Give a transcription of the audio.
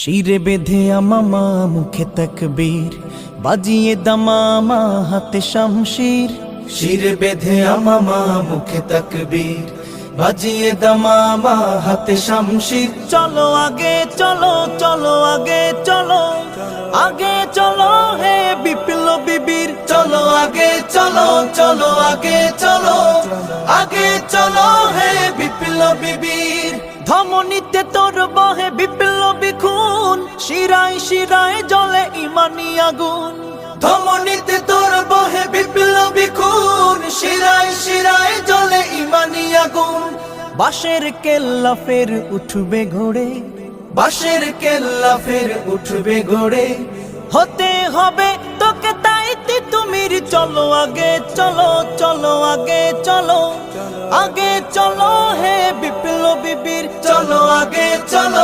শিরে বেঁধে আমামা মুখে তকবীর, বাজিয়ে দামামা হাতে শামশির। শির বেঁধে আমামা মুখে তকবীর, বাজিয়ে দামামা হাতে শামশির। চলো আগে, চলো চলো আগে চলো আগে চলো হে বিপ্ল বিবির চলো আগে, চলো চলো আগে চলো আগে চলো হে বিপ্ল বিবির ধমনীতে তোর বহে বিপ্লবী খুন শিরায় শিরায় জলে ইমানি আগুন। ধমনীতে তোর বহে বিপ্লবী খুন। শিরায় শিরায় জলে ইমানি আগুন। বাঁশের কেল্লা ফের উঠবে ঘোড়ে। বাঁশের কেল্লা ফের উঠবে ঘোড়ে। হতে হবে তোকে তাইতে তুমির চলো আগে চলো চলো আগে চলো। আগে চলো হে বিপ্লবী বীর চলো আগে চলো।